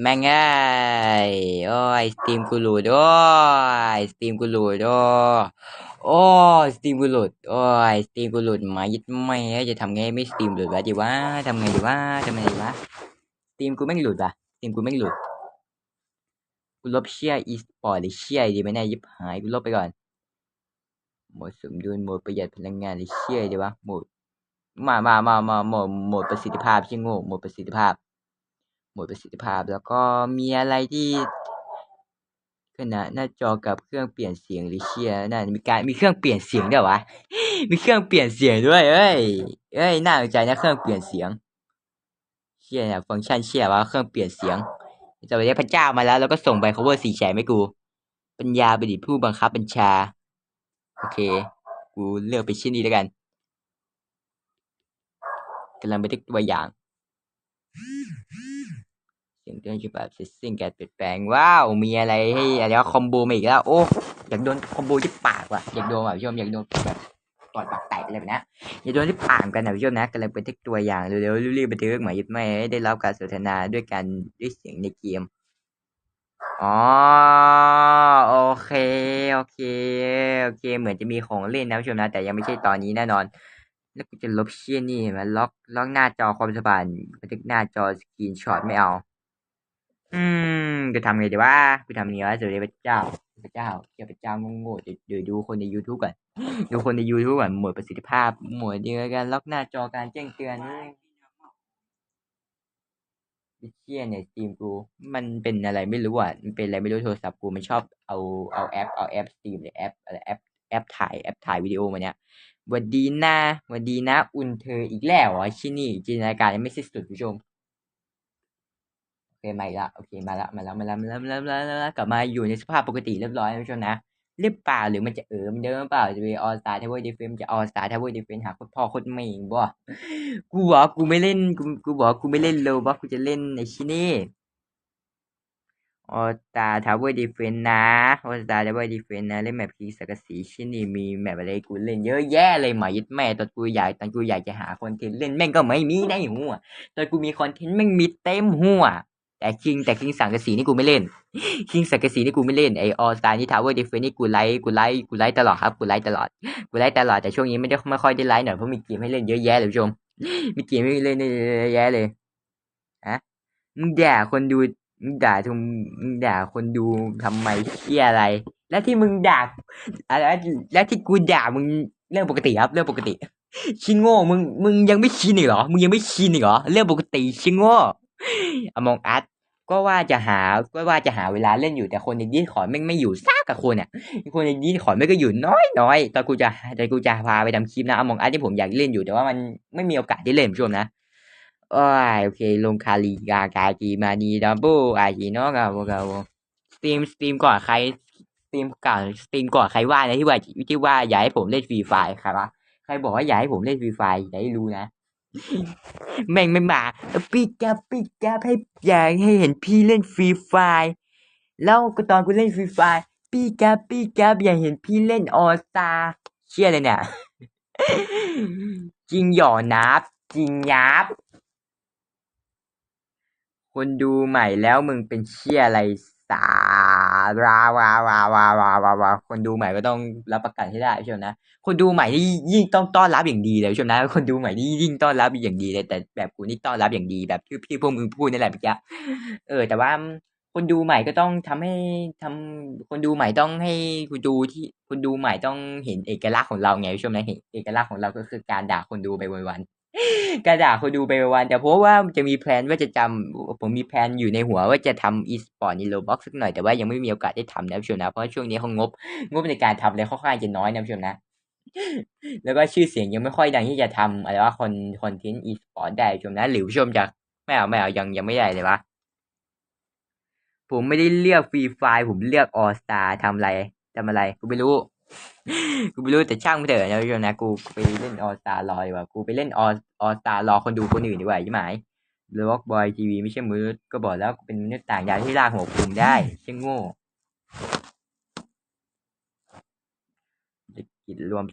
แม่งไอ้ยโอ้ยสตรีมกูหลุดโอ้ยสตรีมกูหลุดโอ้โอ้ยสตรีมกูหลุดโอ้ยสตรีมกูหลุดมายึดไม่จะทำไงไม่สตรีมหลุดวะดีวะทำไงดีวะทำไงดีวะสตรีมกูแม่หลุดอะสตรีมกูแม่หลุดกูลบเชียร์อีสปอร์ตหรือเชียร์ดีไหมเนี่ยยิบหายกูลบไปก่อนหมดสมดุลหมดประหยัดพลังงานหรือเชียร์ดีวะหมดมามามามาหมดหมดประสิทธิภาพชิงโง่หมดประสิทธิภาพ หมดประสิทธิภาพ แล้วก็มีอะไรที่ขณะหน้าจอกับเครื่องเปลี่ยนเสียงหรือเชียร์น่ามีการมีเครื่องเปลี่ยนเสียงด้วยวะ มีเครื่องเปลี่ยนเสียงด้วยเอ้ยเอ้ยน่าสนใจนะเครื่องเปลี่ยนเสียงเชียร์เนี่ยฟังก์ชันเชียร์ว่าเครื่องเปลี่ยนเสียงจะไปได้พระเจ้ามาแล้ว แล้วก็ส่งไป cover สีแฉไม่กู ปัญญาประดิษฐ์ผู้บังคับบัญชา โอเค กูเลือกไปชิ้นนี้แล้วกันกำลังไปทึกตัวอย่าง สียงเตือนฉบับเซตซิ่งการเปลี่ยนแปลงว้าวมีอะไรให้อะไรคอมโบมาอีกแล้ว โอ้อยากโดนคอมโบที่ปากว่ะอยากโดนแบบผู้ชมอยากโดนแบบต่อยปากแตกอะไรแบบนี้ยอยากโดนที่ปากกันนะผู้ชมนะกำลังไปทึกตัวอย่างเร็วๆรีบๆไปทึกหมายยึดไม่ให้ได้รับการสนทนาด้วยกันด้วยเสียงในเกมอ๋อโอเคโอเคโอเค เหมือนจะมีของเล่นนะผู้ชมนะ แต่ยังไม่ใช่ตอนนี้แน่นอน แล้วกูจะลบเชี่ยนี่เห็นไหมันล็อกล็อกหน้าจอความสบายบันทึกหน้าจอสกรีนช็อตไม่เอา อืมจะทำไงดีวะกูทำยังไงวะสวัสดีพระเจ้าพระเจ้าเจ้าพระเจ้าโง่ๆเดี๋ยวเดี๋ยวดูคนใน YouTube ก่อนดูคนใน YouTube ก่อนหมดประสิทธิภาพ หมดเดียวกันล็อกหน้าจอการแจ้งเตือนวิเชียเนี่ยสตรีมกู มันเป็นอะไรไม่รู้อะมันเป็นอะไรไม่รู้โทรศัพท์กูมันชอบเอาเอาแอปเอาแอปสตรีมหรือแอปอะไรแอปแอปถ่ายแอปถ่ายวิดีโอมาเนี่ยหวันดีนะหวันดีนะ อุ่นเธออีกแล้วเหรอะชินี่จินตนาการยังไม่สิ้นสุดผู้ชม มาละ โอเค มาละ มาละ มาละ มาละ มาละ มาละมาละกลับมาอยู่ในสภาพปกติเรียบร้อยแล้วผู้ชมนะหรือเปล่าหรือมันจะเออมันเดิมเปล่าจะไปออสตาร์ทาวเวอร์ดีเฟนจะออสตาร์ทาวเวอร์ดีเฟนหาคตรพ่อโคตรแม่บ่กูบอกกูไม่เล่นกูกูบอกกูไม่เล่นโลบอกูจะเล่นในชินี่ออสตาร์ทาวเวอร์ดีเฟนนะออสตาร์ทาวเวอร์ดีเฟนนะเล่นแมปพีสักสีชินี่มีแมปอะไรกูเล่นเยอะแยะเลยหมายึดแม่ตอนกูอยากตอนกูอยากจะหาคอนเทนต์เล่นแม่งก็ไม่มีในหัวตอนกูมีคอนเทนต์แม่งมีเต็มหัว แต่คิงแต่คิงสังกะสีนี่กูไม่เล่น คิงสังกะสีนี่กูไม่เล่นไอออสตานี่ทาวเวอร์ดีเฟนนี่กูไลค์กูไลค์กูไลค์ตลอดครับกูไลค์ตลอดกูไลค์ตลอดแต่ช่วงนี้ไม่ได้ไม่ค่อยได้ไลค์หน่อยเพราะมีเกมให้เล่นเยอะแยะเลยผู้ชมมีเกมให้เล่นเยอะแยะเลยฮะมึงด่าคนดูมึงด่าทุมมึงด่าคนดูทำไมเชี่ยอะไร แล้วที่มึงด่าอะไรแล้วที่กูด่ามึงเรื่องปกติครับเรื่องปกติ ชิงโง่มึงมึงยังไม่ชินอีกเหรอมึงยังไม่ชินอีกเหรอเรื่องปกติชิงโง่ อมองอัดก็ว่าจะหาก็ว่าจะหาเวลาเล่นอยู่แต่คนในดีขอไม่ไม่อยู่ซากกับคนเนี่ยคนในดีขอไม่ก็อยู่น้อยน้อยตอนกูจะแต่กูจะพาไปทำคลิปนะอมองอัดที่ผมอยากเล่นอยู่แต่ว่ามันไม่มีโอกาสได้เล่นผู้ชมนะโอ้ยโอเค ลงคาลีกากากีมานีดับเบิลอาจีเนาะกับกับสตรีมสตรีมก่อนใครสตรีมก่อนสตรีมก่อนใครว่านะที่ว่าที่ว่าอยากให้ผมเล่นฟรีไฟใครวะใครบอกว่าอยากให้ผมเล่นฟรีไฟอยากให้รู้นะ แม่งไม่มาพี่แกบพี่แกบให้อยากให้เห็นพี่เล่นฟรีไฟแล้วก็ตอนกูเล่นฟรีไฟพี่แกบพี่แกบอยากเห็นพี่เล่นออสตาเชี่ยเลยเนี่ยจริงหย่อนับ จริงยับ คนดูใหม่แล้วมึงเป็นเชี่ยอะไรสา ราวาวาวาวาวาวาคนดูใหม่ก็ต้องรับประกันให้ได้ใช่ไหมนะคนดูใหม่นี่ยิ่งต้องต้อนรับอย่างดีเลยใช่ไหมนะคนดูใหม่นี่ยิ่งต้อนรับอย่างดีเลย แต่แบบกูนี่ต้อนรับอย่างดีแบบที่พี่พวกมึงพูดนี่แหละเมื่อกี้เออ แต่ว่าคนดูใหม่ก็ต้องทำให้ทำคนดูใหม่ต้องให้คนดูที่คนดูใหม่ต้องเห็นเอกลักษณ์ของเราไงใช่ไหมเห็นเอกลักษณ์ของเราก็คือการด่าคนดูไปวันๆ การด่าคนดูไปวัน แต่เพราะว่าจะมีแพลนว่าจะจำผมมีแพลนอยู่ในหัวว่าจะทำอีสปอร์ตในโลบ็อกสักหน่อยแต่ว่ายังไม่มีโอกาสได้ทำนะผู้ชมนะ เพราะช่วงนี้เขางบ งบในการทำเลยค่อนข้างจะน้อยนะผู้ชมนะ แล้วก็ชื่อเสียงยังไม่ค่อยดังที่จะทำอะไรว่าคอนคอนเทนต์อีสปอร์ตได้ผู้ชมนะ หรือผู้ชมจะไม่เอาไม่เอายังยังไม่ได้เลยวะผมไม่ได้เลือกฟรีไฟผมเลือกออสตาทำอะไรทำอะไรกูไม่รู้ กูไม่รู้แต่ช่างไม่เถอะนะผู้ชมนะกูไปเล่นออสตารอดีกว่ากูไปเล่นออออสตารอคนดูคนอื่นดีกว่าใช่ไหมหรือว่าบอยทีวีไม่ใช่มือก็บอกแล้วกูเป็นมนุษย์ต่างดาวที่ลากหัวคุมได้ใช่โง่กิจรวม